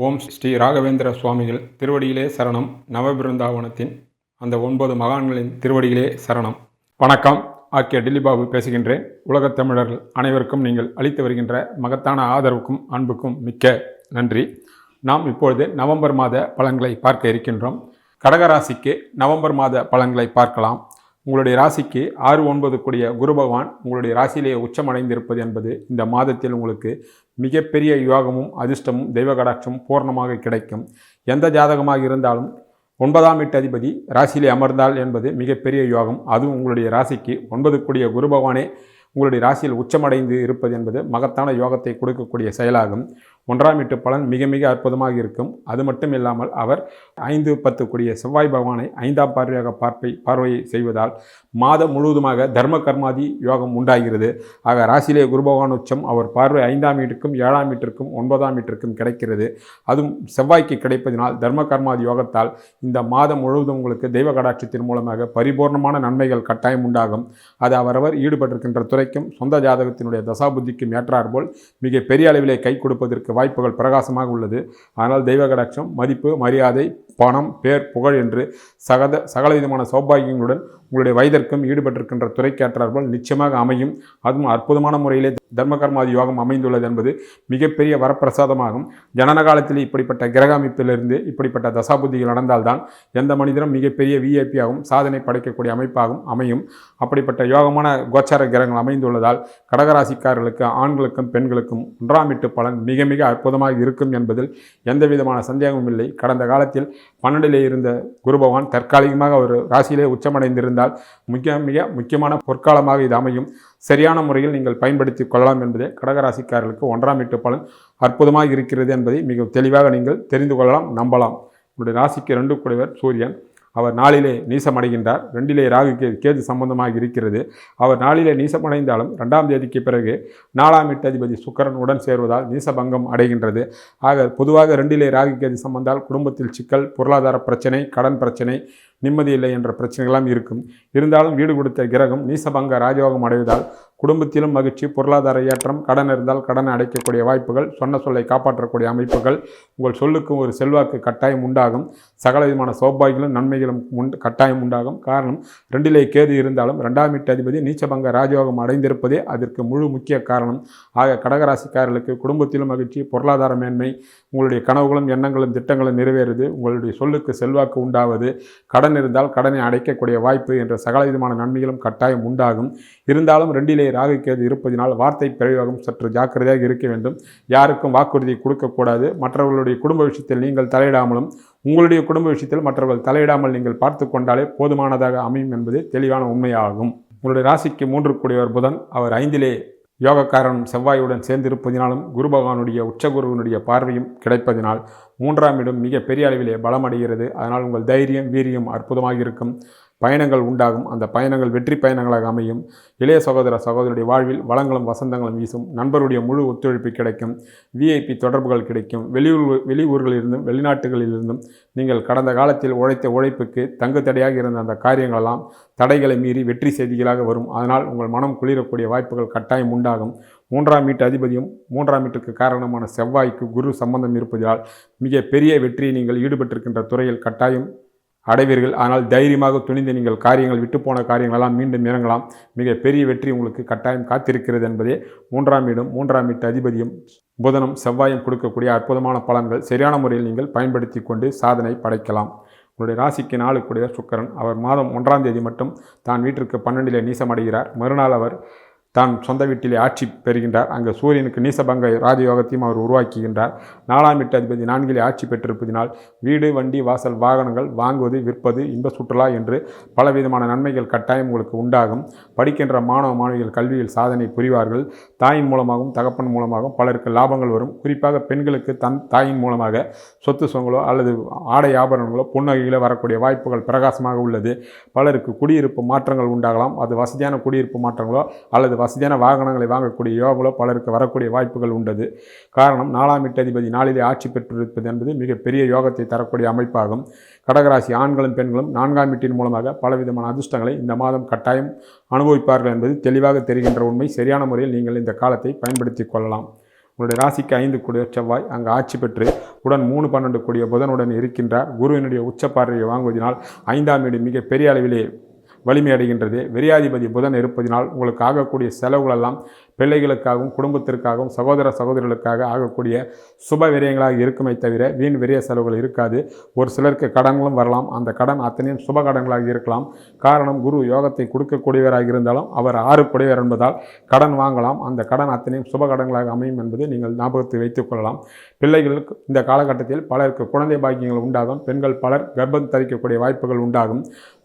ஓம் ஸ்ரீ ராகவேந்திர சுவாமிகள் திருவடியிலே சரணம். நவபிருந்தாவனத்தின் அந்த ஒன்பது மகான்களின் திருவடியிலே சரணம். வணக்கம். ஆக்கிய டில்லிபாபு பேசுகின்றேன். உலகத் தமிழர்கள் அனைவருக்கும் நீங்கள் அளித்து வருகின்ற மகத்தான ஆதரவுக்கும் அன்புக்கும் மிக்க நன்றி. நாம் இப்பொழுது நவம்பர் மாத பலன்களை பார்க்க இருக்கின்றோம். கடகராசிக்கு நவம்பர் மாத பலன்களை பார்க்கலாம். உங்களுடைய ராசிக்கு ஆறு ஒன்பது கூடிய குரு பகவான் உங்களுடைய ராசியிலேயே உச்சமடைந்திருப்பது என்பது இந்த மாதத்தில் உங்களுக்கு மிகப்பெரிய யோகமும் அதிர்ஷ்டமும் தெய்வ கடாட்சமும் பூர்ணமாக கிடைக்கும். எந்த ஜாதகமாக இருந்தாலும் ஒன்பதாம் எட்டு அதிபதி ராசியிலே அமர்ந்தால் என்பது மிகப்பெரிய யோகம். அதுவும் உங்களுடைய ராசிக்கு. ஒன்பது கூடிய குரு பகவானே உங்களுடைய ராசியில் உச்சமடைந்து இருப்பது என்பது மகத்தான யோகத்தை கொடுக்கக்கூடிய செயலாகும். ஒன்றாம் எட்டு பலன் மிக மிக அற்புதமாக இருக்கும். அது மட்டும் இல்லாமல் அவர் ஐந்து பத்து கூடிய செவ்வாய் பகவானை ஐந்தாம் பார்வையாக பார்ப்பை பார்வையை செய்வதால் மாதம் முழுவதுமாக தர்ம கர்மாதி யோகம் உண்டாகிறது. ஆக ராசியிலே குரு பகவான் உச்சம் அவர் பார்வை ஐந்தாம் வீட்டுக்கும் ஏழாம் வீட்டிற்கும் ஒன்பதாம் வீட்டிற்கும் கிடைக்கிறது. அதுவும் செவ்வாய்க்கு கிடைப்பதினால் தர்ம கர்மாதி யோகத்தால் இந்த மாதம் முழுவதும் உங்களுக்கு தெய்வ கடாட்சத்தின் மூலமாக பரிபூர்ணமான நன்மைகள் கட்டாயம் உண்டாகும். அது அவரவர் ஈடுபட்டிருக்கின்ற துறைக்கும் சொந்த ஜாதகத்தினுடைய தசாபுத்திக்கும் ஏற்றாற்போல் மிக பெரிய அளவிலே கை கொடுப்பதற்கு வாய்ப்புகள் பிரகாசமாக உள்ளது. ஆனால் தெய்வ கடாட்சம் மதிப்பு மரியாதை பணம் பேர் புகழ் என்று சகத சகல விதமான சௌபாகியங்களுடன் உங்களுடைய வயதிற்கும் ஈடுபட்டிருக்கின்ற துறைக்கேற்றாற்போல் நிச்சயமாக அமையும். அதுவும் அற்புதமான முறையிலே தர்மகர்மாதி யோகம் அமைந்துள்ளது என்பது மிகப்பெரிய வரப்பிரசாதமாகும். ஜனன காலத்தில் இப்படிப்பட்ட கிரக அமைப்பிலிருந்து இப்படிப்பட்ட தசாபுத்திகள் நடந்தால்தான் எந்த மனிதனும் மிகப்பெரிய விஐபி ஆகும் சாதனை படைக்கக்கூடிய அமைப்பாகும் அமையும். அப்படிப்பட்ட யோகமான கோச்சார கிரகங்கள் அமைந்துள்ளதால் கடகராசிக்காரர்களுக்கு ஆண்களுக்கும் பெண்களுக்கும் ஒன்றாம் எட்டு பலன் மிக மிக அற்புதமாக இருக்கும் என்பதில் எந்த விதமான சந்தேகமும் இல்லை. கடந்த காலத்தில் பன்னெண்டிலே இருந்த குரு பகவான் தற்காலிகமாக ஒரு ராசியிலே உச்சமடைந்திருந்தால் மிக மிக முக்கியமான பொற்காலமாக இது அமையும். சரியான முறையில் நீங்கள் பயன்படுத்தி கொள்ளலாம் என்பதே கடகராசிக்காரர்களுக்கு ஒன்றாம் எட்டு பலன் அற்புதமாக இருக்கிறது என்பதை மிக தெளிவாக நீங்கள் தெரிந்து கொள்ளலாம் நம்பலாம். உங்களுடைய ராசிக்கு ரெண்டு கூடியவர் சூரியன். அவர் நாளிலே நீசமடைகின்றார். ரெண்டிலே ராகு கே கேது சம்பந்தமாக இருக்கிறது. அவர் நாளிலே நீசமடைந்தாலும் ரெண்டாம் தேதிக்கு பிறகு நாலாம் எட்டதிபதி சுக்கரன் உடன் சேர்வதால் நீசபங்கம் அடைகின்றது. ஆக பொதுவாக ரெண்டிலே ராகு கேது சம்பந்தால் குடும்பத்தில் சிக்கல் பொருளாதார பிரச்சனை கடன் பிரச்சனை நிம்மதியில்லை என்ற பிரச்சனைகளாம் இருக்கும். இருந்தாலும் வீடு கொடுத்த கிரகம் நீசபங்க ராஜயோகம் அடைவதால் குடும்பத்திலும் மகிழ்ச்சி பொருளாதார ஏற்றம் கடன் இருந்தால் கடனை அடைக்கக்கூடிய வாய்ப்புகள் சொன்ன சொல்லை காப்பாற்றக்கூடிய அமைப்புகள் உங்கள் சொல்லுக்கும் ஒரு செல்வாக்கு கட்டாயம் உண்டாகும். சகல விதமான சௌபாகிகளும் நன்மைகளும் உண்டு கட்டாயம் உண்டாகும். காரணம் ரெண்டிலே கேது இருந்தாலும் ரெண்டாம் வீட்டு அதிபதி நீச்சபங்க ராஜயோகம் அடைந்திருப்பதே அதற்கு முழு முக்கிய காரணம். ஆக கடகராசிக்காரர்களுக்கு குடும்பத்திலும் மகிழ்ச்சி பொருளாதார மேன்மை உங்களுடைய கனவுகளும் எண்ணங்களும் திட்டங்களும் நிறைவேறுது. உங்களுடைய சொல்லுக்கு செல்வாக்கு உண்டாவது கடன் இருந்தால் கடனை அடைக்கக்கூடிய வாய்ப்பு என்ற சகல விதமான நன்மைகளும் கட்டாயம் உண்டாகும். இருந்தாலும் ரெண்டிலே ராகுக்கேது கேது இருப்பதினால் வார்த்தை பிரயோகம் சற்று ஜாக்கிரதையாக இருக்க வேண்டும். யாருக்கும் வாக்குறுதி கொடுக்கக்கூடாது மற்றவர்களுடைய குடும்ப விஷயத்தில் நீங்கள் தலையிடாமலும் உங்களுடைய குடும்ப விஷயத்தில் மற்றவர்கள் தலையிடாமல் நீங்கள் பார்த்து கொண்டாலே போதுமானதாக அமையும் என்பது தெளிவான உண்மையாகும். உங்களுடைய ராசிக்கு மூன்று கூடியவர் புதன். அவர் ஐந்திலே யோகக்காரன் செவ்வாயுடன் சேர்ந்திருப்பதினாலும் குரு பகவானுடைய உச்சகுருவனுடைய பார்வையும் கிடைப்பதினால் மூன்றாம் இடம் மிக பெரிய அளவிலே பலமடைகிறது அதனால் உங்கள் தைரியம் வீரியம் அற்புதமாக இருக்கும் பயணங்கள் உண்டாகும். அந்த பயணங்கள் வெற்றி பயணங்களாக அமையும். இளைய சகோதர சகோதரியுடைய வாழ்வில் வளங்களும் வசந்தங்களும் வீசும். நண்பருடைய முழு ஒத்துழைப்பு கிடைக்கும். விஐபி தொடர்புகள் கிடைக்கும். வெளியூர் வெளியூர்களிலிருந்தும் வெளிநாட்டுகளிலிருந்தும் நீங்கள் கடந்த காலத்தில் உழைத்த உழைப்புக்கு தங்கு தடையாக இருந்த அந்த காரியங்களெல்லாம் தடைகளை மீறி வெற்றி செய்திகளாக வரும். அதனால் உங்கள் மனம் குளிரக்கூடிய வாய்ப்புகள் கட்டாயம் உண்டாகும். மூன்றாம் வீட்டு அதிபதியும் மூன்றாம் வீட்டுக்கு காரணமான செவ்வாய்க்கு குரு சம்பந்தம் இருப்பதால் மிக பெரிய வெற்றியை நீங்கள் ஈடுபட்டிருக்கின்ற துறையில் கட்டாயம் அடைவீர்கள். ஆனால் தைரியமாக துணிந்து நீங்கள் காரியங்கள் விட்டு போன காரியங்களெல்லாம் மீண்டும் இறங்கலாம். மிக பெரிய வெற்றி உங்களுக்கு கட்டாயம் காத்திருக்கிறது என்பதே மூன்றாம் வீடும் மூன்றாம் வீட்டு அதிபதியும் புதனும் செவ்வாயும் கொடுக்கக்கூடிய அற்புதமான பலன்கள் சரியான முறையில் நீங்கள் பயன்படுத்தி கொண்டு சாதனை படைக்கலாம். உங்களுடைய ராசிக்கு நாளுக்குடைய சுக்கரன் அவர் மாதம் ஒன்றாம் தேதி மட்டும் தான் வீட்டிற்கு பன்னெண்டிலே நீசமடைகிறார். மறுநாள் அவர் தான் சொந்த வீட்டிலே ஆட்சி பெறுகின்றார். அங்கு சூரியனுக்கு நீசபங்க ராஜயோகத்தையும் அவர் உருவாக்குகின்றார். நாலாம் எட்டு அதிபதி நான்கிலே ஆட்சி பெற்றிருப்பதினால் வீடு வண்டி வாசல் வாகனங்கள் வாங்குவது விற்பது இன்ப சுற்றுலா என்று பலவிதமான நன்மைகள் கட்டாயம் உங்களுக்கு உண்டாகும். படிக்கின்ற மாணவ மாணவிகள் கல்வியில் சாதனை புரிவார்கள். தாயின் மூலமாகவும் தகப்பன் மூலமாகவும் பலருக்கு லாபங்கள் வரும். குறிப்பாக பெண்களுக்கு தன் தாயின் மூலமாக சொத்து சொங்களோ அல்லது ஆடை ஆபரணங்களோ புன்னகைகளோ வரக்கூடிய வாய்ப்புகள் பிரகாசமாக உள்ளது. பலருக்கு குடியிருப்பு மாற்றங்கள் உண்டாகலாம். அது வசதியான குடியிருப்பு மாற்றங்களோ அல்லது வசதியான வாகனங்களை வாங்கக்கூடிய யோகங்களோ பலருக்கு வரக்கூடிய வாய்ப்புகள் உண்டது. காரணம் நாலாம் எட்டு அதிபதி நாளிலே ஆட்சி பெற்றிருப்பது என்பது மிகப்பெரிய யோகத்தை தரக்கூடிய அமைப்பாகும். கடகராசி ஆண்களும் பெண்களும் நான்காம் வீட்டின் மூலமாக பலவிதமான அதிர்ஷ்டங்களை இந்த மாதம் கட்டாயம் அனுபவிப்பார்கள் என்பது தெளிவாக தெரிகின்ற உண்மை. சரியான முறையில் நீங்கள் இந்த காலத்தை பயன்படுத்தி கொள்ளலாம். உங்களுடைய ராசிக்கு ஐந்து கூடிய செவ்வாய் அங்கு ஆட்சி பெற்று உடன் மூணு பன்னெண்டு கூடிய புதனுடன் இருக்கின்றார். குருவினுடைய உச்ச பார்வையை வாங்குவதனால் ஐந்தாம் வீடு மிக பெரிய அளவிலே வலிமையடைகின்றது வெறியாதிபதி புதன் இருப்பதினால் உங்களுக்கு ஆகக்கூடிய செலவுகளெல்லாம் பிள்ளைகளுக்காகவும் குடும்பத்திற்காகவும் சகோதர சகோதரிகளுக்காக ஆகக்கூடிய சுப விரயங்களாக இருக்குமே தவிர வீண் விரய செலவுகள் இருக்காது. ஒரு சிலருக்கு கடன்களும் வரலாம். அந்த கடன் அத்தனையும் சுப கடன்களாக இருக்கலாம். காரணம் குரு யோகத்தை கொடுக்கக்கூடியவராக இருந்தாலும் அவர் ஆறு கூடியவர் என்பதால் கடன் வாங்கலாம். அந்த கடன் அத்தனையும் சுப கடன்களாக அமையும் என்பது நீங்கள் ஞாபகத்தை வைத்துக் கொள்ளலாம். பிள்ளைகளுக்கு இந்த காலகட்டத்தில் பலருக்கு குழந்தை பாக்கியங்கள் உண்டாகும். பெண்கள் பலர் கர்ப்பம் தரிக்கக்கூடிய வாய்ப்புகள் உண்டாகும்.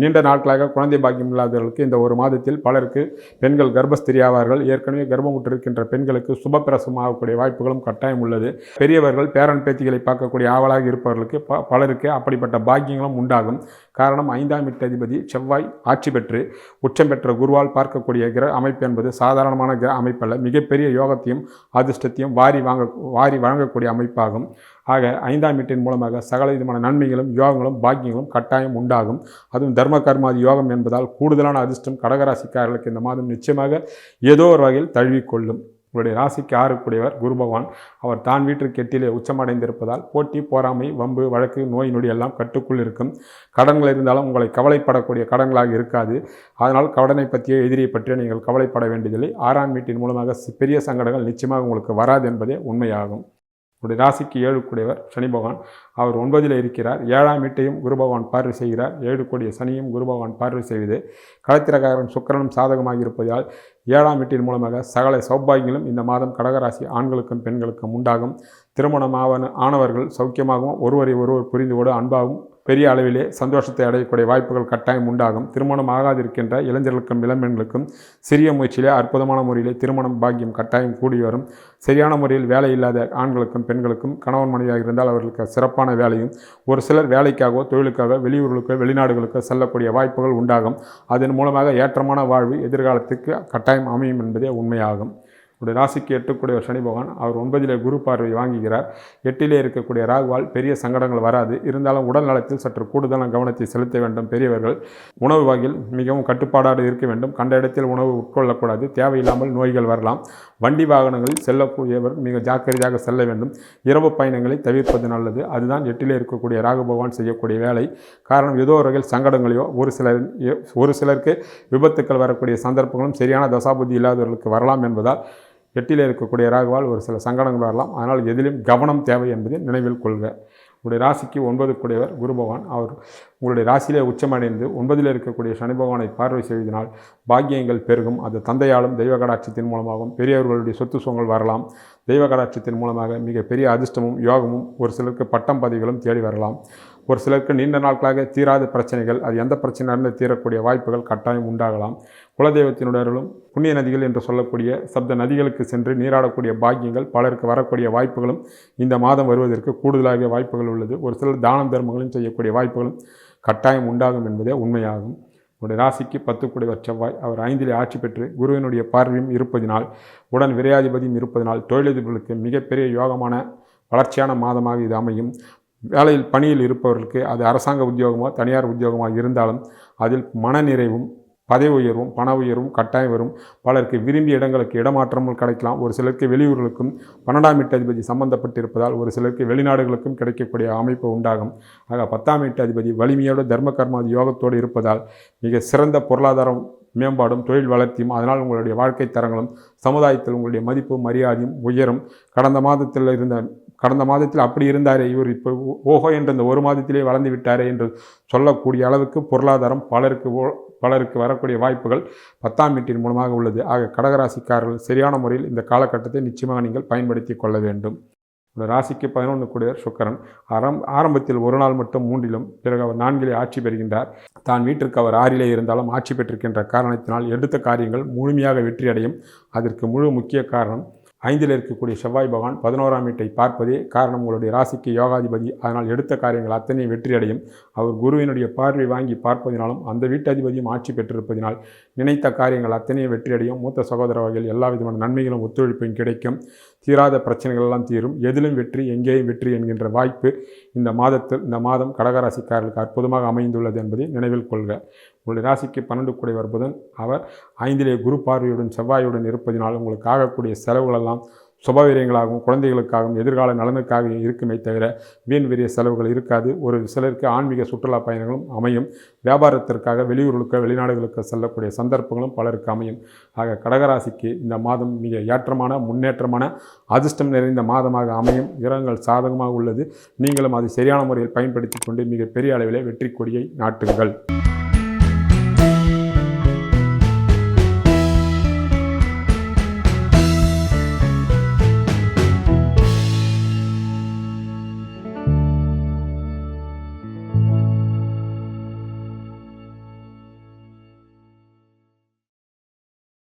நீண்ட நாட்களாக குழந்தை பாக்கியம் இல்லாதவர்களுக்கு இந்த ஒரு மாதத்தில் பலருக்கு பெண்கள் கர்ப்பஸ்திரி ஆவார்கள் ஏற்கனவே கர்ப்பமுற்றிருக்கின்ற பெண்களுக்கு சுபப்பிரசவம் ஆகக்கூடிய வாய்ப்புகளும் கட்டாயம் உள்ளது. பெரியவர்கள் பேரன் பேத்திகளை பார்க்கக்கூடிய ஆவலாக இருப்பவர்களுக்கு ப பலருக்கு அப்படிப்பட்ட பாக்கியங்களும் உண்டாகும். காரணம் ஐந்தாம் வீட்டு அதிபதி செவ்வாய் ஆட்சி பெற்று உச்சம் பெற்ற குருவால் பார்க்கக்கூடிய கிர அமைப்பு என்பது சாதாரணமான கிர அமைப்பல்ல. மிகப்பெரிய யோகத்தையும் அதிர்ஷ்டத்தையும் வாரி வாங்க வாரி வழங்கக்கூடிய அமைப்பாகும். ஆக ஐந்தாம் வீட்டின் மூலமாக சகல விதமான நன்மைகளும் யோகங்களும் பாக்கியங்களும் கட்டாயம் உண்டாகும். அதுவும் தர்ம கர்மாதி யோகம் என்பதால் கூடுதலான அதிர்ஷ்டம் கடகராசிக்காரர்களுக்கு இந்த மாதம் நிச்சயமாக ஏதோ ஒரு வகையில் தழுவிக்கொள்ளும். உங்களுடைய ராசிக்கு ஆறுக்குடையவர் குரு பகவான். அவர் தான் வீட்டிற்கு கெட்டிலே உச்சமடைந்திருப்பதால் போட்டி போராமை வம்பு வழக்கு நோய் நொடி எல்லாம் கட்டுக்குள் இருக்கும். கடன்கள் இருந்தாலும் உங்களை கவலைப்படக்கூடிய கடன்களாக இருக்காது. அதனால் கடனை பற்றிய எதிரியை பற்றிய நீங்கள் கவலைப்பட வேண்டியதில்லை. ஆறாம் வீட்டின் மூலமாக பெரிய சங்கடங்கள் நிச்சயமாக உங்களுக்கு வராது என்பதே உண்மையாகும். உங்களுடைய ராசிக்கு ஏழு கூடியவர் சனி பகவான். அவர் ஒன்பதில் இருக்கிறார். ஏழாம் வீட்டையும் குரு பகவான் பார்வை செய்கிறார். ஏழு கூடிய சனியும் குரு பகவான் பார்வை செய்வது. களத்திரகாரன் சுக்கரனும் சாதகமாக இருப்பதால் ஏழாம் வீட்டின் மூலமாக சகல சௌபாகியங்களும் இந்த மாதம் கடகராசி ஆண்களுக்கும் பெண்களுக்கும் உண்டாகும். திருமணம் ஆவன ஆனவர்கள் சௌக்கியமாகவும் ஒருவரை ஒருவர் புரிந்து கொண்டு அன்பாகவும் பெரிய அளவிலே சந்தோஷத்தை அடையக்கூடிய வாய்ப்புகள் கட்டாயம் உண்டாகும். திருமணம் ஆகாதிருக்கின்ற இளைஞர்களுக்கும் இளம்பெண்களுக்கும் சிறிய முயற்சியிலே அற்புதமான முறையிலே திருமணம் பாக்கியம் கட்டாயம் கூடி வரும். சரியான முறையில் வேலை இல்லாத ஆண்களுக்கும் பெண்களுக்கும் கணவன் மனைவியாக இருந்தால் அவர்களுக்கு சிறப்பான வேலையும் ஒரு சிலர் வேலைக்காகவோ தொழிலுக்காக வெளியூர்களுக்கோ வெளிநாடுகளுக்கோ செல்லக்கூடிய வாய்ப்புகள் உண்டாகும். அதன் மூலமாக ஏற்றமான வாழ்வு எதிர்காலத்துக்கு கட்டாயம் அமையும் என்பதே உண்மையாகும். உடைய ராசிக்கு எட்டுக்கூடிய சனி பகவான் அவர் ஒன்பதிலே குரு பார்வை வாங்குகிறார். எட்டிலே இருக்கக்கூடிய ராகுவால் பெரிய சங்கடங்கள் வராது. இருந்தாலும் உடல் நலத்தில் சற்று கூடுதலான கவனத்தை செலுத்த வேண்டும் பெரியவர்கள். உணவு வகையில் மிகவும் கட்டுப்பாடாக இருக்க வேண்டும். கண்ட இடத்தில் உணவு உட்கொள்ளக்கூடாது. தேவையில்லாமல் நோய்கள் வரலாம். வண்டி வாகனங்களில் செல்லக்கூடியவர் மிக ஜாக்கிரதையாக செல்ல வேண்டும். இரவு பயணங்களை தவிர்ப்பது நல்லது. அதுதான் எட்டிலே இருக்கக்கூடிய ராகுபவான் செய்யக்கூடிய வேலை. காரணம் ஏதோ ஒரு வகையில் சங்கடங்களையோ ஒரு சிலர் ஒரு சிலருக்கு விபத்துக்கள் வரக்கூடிய சந்தர்ப்பங்களும் சரியான தசாபுத்தி இல்லாதவர்களுக்கு வரலாம் என்பதால் எட்டிலே இருக்கக்கூடிய ராகுவால் ஒரு சில சங்கடங்கள் வரலாம். அதனால் எதிலும் கவனம் தேவை என்பதை நினைவில் கொள்க. உங்களுடைய ராசிக்கு ஒன்பது கூடியவர் குரு பகவான். அவர் உங்களுடைய ராசியிலே உச்சமடைந்து ஒன்பதில் இருக்கக்கூடிய சனி பகவானை பார்வை செய்வதனால் பாக்கியங்கள் பெருகும். அது தந்தையாலும் தெய்வ கடாட்சத்தின் மூலமாகவும் பெரியவர்களுடைய சொத்து சுகங்கள் வரலாம். தெய்வ கடாட்சத்தின் மூலமாக மிகப்பெரிய அதிர்ஷ்டமும் யோகமும் ஒரு சிலருக்கு பட்டம் பதவிகளும் தேடி வரலாம். ஒரு சிலருக்கு நீண்ட நாட்களாக தீராத பிரச்சனைகள் அது எந்த பிரச்சனையாக இருந்து தீரக்கூடிய வாய்ப்புகள் கட்டாயம் உண்டாகலாம். குலதெய்வத்தினுடனும் புண்ணிய நதிகள் என்று சொல்லக்கூடிய சப்த நதிகளுக்கு சென்று நீராடக்கூடிய பாக்கியங்கள் பலருக்கு வரக்கூடிய வாய்ப்புகளும் இந்த மாதம் வருவதற்கு கூடுதலாக வாய்ப்புகள் உள்ளது. ஒரு சிலர் தானம் தர்மங்களும் செய்யக்கூடிய வாய்ப்புகளும் கட்டாயம் உண்டாகும் என்பதே உண்மையாகும். உடைய ராசிக்கு பத்து கூடியவர் செவ்வாய். அவர் ஐந்திலே ஆட்சி பெற்று குருவினுடைய பார்வையும் இருப்பதினால் உடன் விரையாதிபதியும் இருப்பதினால் தொழிலதிபர்களுக்கு மிகப்பெரிய யோகமான வளர்ச்சியான மாதமாக இது அமையும். வேலையில் பணியில் இருப்பவர்களுக்கு அது அரசாங்க உத்தியோகமோ தனியார் உத்தியோகமோ இருந்தாலும் அதில் மனநிறைவும் பதவி உயர்வும் பண உயர்வும் கட்டாயம் வரும். பலருக்கு விரும்பிய இடங்களுக்கு இடமாற்றமும் கிடைக்கலாம். ஒரு சிலருக்கு வெளியூர்களுக்கும் பன்னெண்டாம் வீட்டு அதிபதி சம்பந்தப்பட்டிருப்பதால் ஒரு சிலருக்கு வெளிநாடுகளுக்கும் கிடைக்கக்கூடிய அமைப்பு உண்டாகும். ஆக பத்தாம் வீட்டு அதிபதி வலிமையோடு தர்ம கர்மாதி யோகத்தோடு இருப்பதால் மிக சிறந்த பொருளாதாரம் மேம்பாடும் தொழில் வளர்ச்சியும் அதனால் உங்களுடைய வாழ்க்கை தரங்களும் சமுதாயத்தில் உங்களுடைய மதிப்பு மரியாதையும் உயரும். கடந்த மாதத்தில் இருந்த கடந்த மாதத்தில் அப்படி இருந்தாரே இவர் இப்போ ஓஹோ என்ற இந்த ஒரு மாதத்திலே வளர்ந்து விட்டாரே என்று சொல்லக்கூடிய அளவுக்கு பொருளாதாரம் பலருக்கு ஓ- பலருக்கு வரக்கூடிய வாய்ப்புகள் பத்தாம் வீட்டின் மூலமாக உள்ளது. ஆக கடகராசிக்காரர்கள் சரியான முறையில் இந்த காலகட்டத்தை நிச்சயமாக நீங்கள் பயன்படுத்தி கொள்ள வேண்டும். இந்த ராசிக்கு பதினொன்று கூடியவர் சுக்கரன். ஆரம் ஆரம்பத்தில் ஒரு நாள் மட்டும் மூன்றிலும் பிறகு அவர் நான்கிலே ஆட்சி பெறுகின்றார். தான் வீட்டிற்கு அவர் ஆறிலே இருந்தாலும் ஆட்சி பெற்றிருக்கின்ற காரணத்தினால் எடுத்த காரியங்கள் முழுமையாக வெற்றியடையும். அதற்கு முழு முக்கிய காரணம் ஐந்தில் இருக்கக்கூடிய செவ்வாய் பகவான் பதினோராம் வீட்டை பார்ப்பதே காரணம். உங்களுடைய ராசிக்கு யோகாதிபதி. அதனால் எடுத்த காரியங்கள் அத்தனை வெற்றியடையும். அவர் குருவினுடைய பார்வை வாங்கி பார்ப்பதினாலும் அந்த வீட்டதிபதியும் ஆட்சி பெற்றிருப்பதினால் நினைத்த காரியங்கள் அத்தனையும் வெற்றியடையும். மூத்த சகோதர வகையில் எல்லா விதமான நன்மைகளும் ஒத்துழைப்பும் கிடைக்கும். தீராத பிரச்சனைகள் எல்லாம் தீரும். எதிலும் வெற்றி எங்கேயும் வெற்றி என்கின்ற வாய்ப்பு இந்த மாதத்தில் இந்த மாதம் கடகராசிக்காரர்களுக்கு அற்புதமாக அமைந்துள்ளது என்பதை நினைவில் கொள்க. உங்களுடைய ராசிக்கு பன்னெண்டு கூடை புதன் அவர் ஐந்திலே குரு பார்வையுடன் செவ்வாயுடன் இருப்பதினால் உங்களுக்கு ஆகக்கூடிய செலவுகளெல்லாம் சுபவீரியங்களாகவும் குழந்தைகளுக்காகவும் எதிர்கால நலனுக்காக இருக்குமே தவிர வீண் வெறிய செலவுகள் இருக்காது. ஒரு சிலருக்கு ஆன்மீக சுற்றுலா பயணங்களும் அமையும். வியாபாரத்திற்காக வெளியூர்களுக்கு வெளிநாடுகளுக்கு செல்லக்கூடிய சந்தர்ப்பங்களும் பலருக்கு அமையும். ஆக கடகராசிக்கு இந்த மாதம் மிக ஏற்றமான முன்னேற்றமான அதிர்ஷ்டம் நிறைந்த மாதமாக அமையும். கிரகங்கள் சாதகமாக உள்ளது. நீங்களும் அதை சரியான முறையில் பயன்படுத்தி கொண்டு மிகப்பெரிய அளவிலே வெற்றி கொடியை நாட்டுங்கள்.